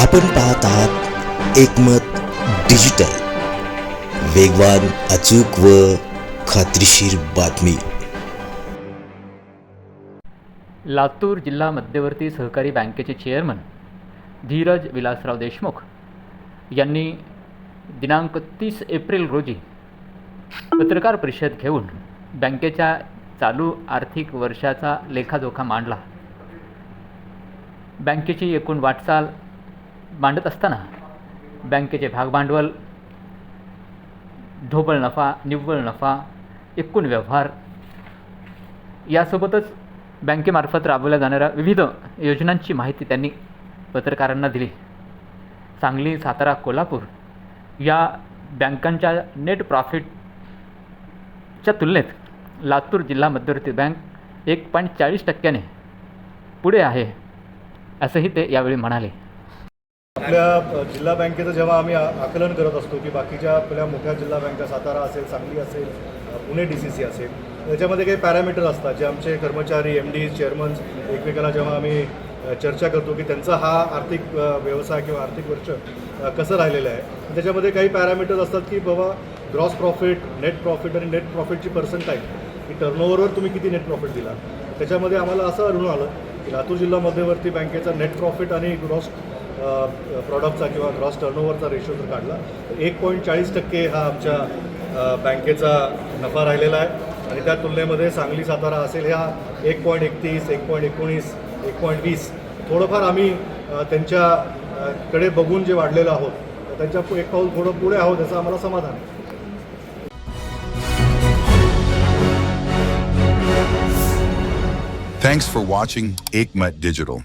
आपण पाहत आहात एकमत डिजिटल. वेगवान अचूक व खात्रीशीर बातमी. लातूर जिल्हा मध्यवर्ती सहकारी बँकेचे चेअरमन धीरज विलासराव देशमुख यांनी दिनांक तीस एप्रिल रोजी पत्रकार परिषद घेऊन बँकेच्या चालू आर्थिक वर्षाचा लेखाजोखा मांडला. बँकेची एकूण वाटचाल मांडत असताना बँकेचे भागभांडवल ढोबळ नफा निव्वळ नफा एकूण व्यवहार यासोबतच बँकेमार्फत राबवल्या जाणाऱ्या विविध योजनांची माहिती त्यांनी पत्रकारांना दिली. सांगली सातारा कोल्हापूर या बँकांच्या नेट प्रॉफिटच्या तुलनेत लातूर जिल्हा मध्यवर्ती बँक एक पॉईंट चाळीस टक्क्याने पुढे आहे असंही ते यावेळी म्हणाले. आपल्या जिल्हा बँकेचं जेव्हा आम्ही आकलन करत असतो की बाकीच्या आपल्या मोठ्या जिल्हा बँका सातारा असेल सांगली असेल पुणे डी सी सी असेल त्याच्यामध्ये काही पॅरामीटर असतात. जे आमचे कर्मचारी एम डी चेअरमन्स एकमेकाला जेव्हा आम्ही चर्चा करतो की त्यांचा हा आर्थिक व्यवसाय किंवा आर्थिक वर्ष कसं राहिलेलं आहे त्याच्यामध्ये काही पॅरामीटर्स असतात की बाबा ग्रॉस प्रॉफिट नेट प्रॉफिट आणि नेट प्रॉफिटची पर्सेंटाईज की टर्नओव्हरवर तुम्ही किती नेट प्रॉफिट दिला. त्याच्यामध्ये आम्हाला असं आढळून आलं की लातूर जिल्हा मध्यवर्ती बँकेचा नेट प्रॉफिट आणि ग्रॉस प्रॉडक्टचा किंवा ग्रॉस टर्नओव्हरचा रेशो जर काढला तर एक पॉईंट चाळीस टक्के हा आमच्या बँकेचा नफा राहिलेला आहे आणि त्या तुलनेमध्ये सांगली सातारा असेल ह्या एक पॉईंट एकतीस एक पॉईंट एकोणीस एक पॉईंट वीस थोडंफार आम्ही त्यांच्याकडे बघून जे वाढलेलो आहोत त्यांच्या एक पाऊल थोडं पुढे आहोत याचं आम्हाला समाधान आहे Thanks for watching Aikmat Digital.